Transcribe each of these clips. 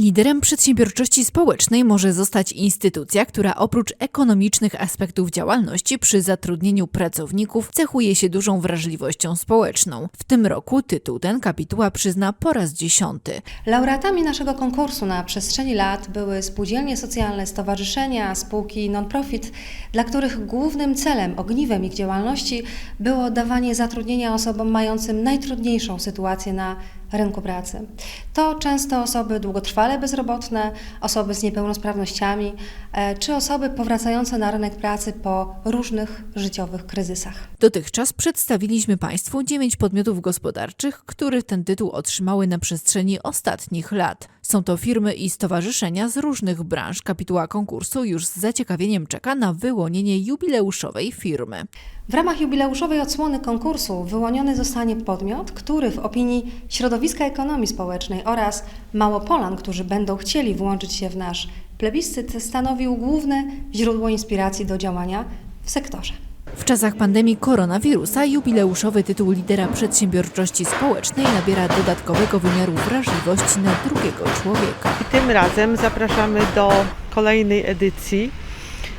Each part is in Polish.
Liderem przedsiębiorczości społecznej może zostać instytucja, która oprócz ekonomicznych aspektów działalności przy zatrudnieniu pracowników cechuje się dużą wrażliwością społeczną. W tym roku tytuł ten kapituła przyzna po raz dziesiąty. Laureatami naszego konkursu na przestrzeni lat były spółdzielnie socjalne, stowarzyszenia, spółki non-profit, dla których głównym celem, ogniwem ich działalności było dawanie zatrudnienia osobom mającym najtrudniejszą sytuację na rynku pracy. To często osoby długotrwale bezrobotne, osoby z niepełnosprawnościami e, czy osoby powracające na rynek pracy po różnych życiowych kryzysach. Dotychczas przedstawiliśmy Państwu dziewięć podmiotów gospodarczych, które ten tytuł otrzymały na przestrzeni ostatnich lat. Są to firmy i stowarzyszenia z różnych branż. Kapituła konkursu już z zaciekawieniem czeka na wyłonienie jubileuszowej firmy. W ramach jubileuszowej odsłony konkursu wyłoniony zostanie podmiot, który w opinii środowiska ekonomii społecznej oraz Małopolan, którzy będą chcieli włączyć się w nasz plebiscyt, stanowił główne źródło inspiracji do działania w sektorze. W czasach pandemii koronawirusa jubileuszowy tytuł lidera przedsiębiorczości społecznej nabiera dodatkowego wymiaru wrażliwości na drugiego człowieka. I tym razem zapraszamy do kolejnej edycji.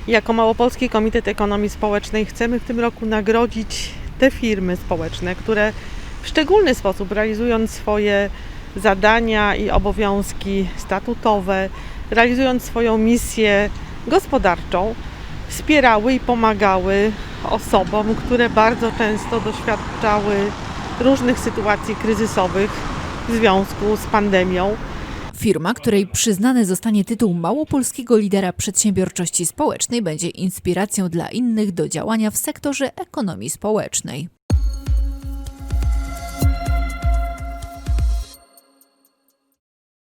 Jako Małopolski Komitet Ekonomii Społecznej chcemy w tym roku nagrodzić te firmy społeczne, które w szczególny sposób realizując swoje zadania i obowiązki statutowe, realizując swoją misję gospodarczą, wspierały i pomagały osobom, które bardzo często doświadczały różnych sytuacji kryzysowych w związku z pandemią. Firma, której przyznany zostanie tytuł małopolskiego lidera przedsiębiorczości społecznej, będzie inspiracją dla innych do działania w sektorze ekonomii społecznej.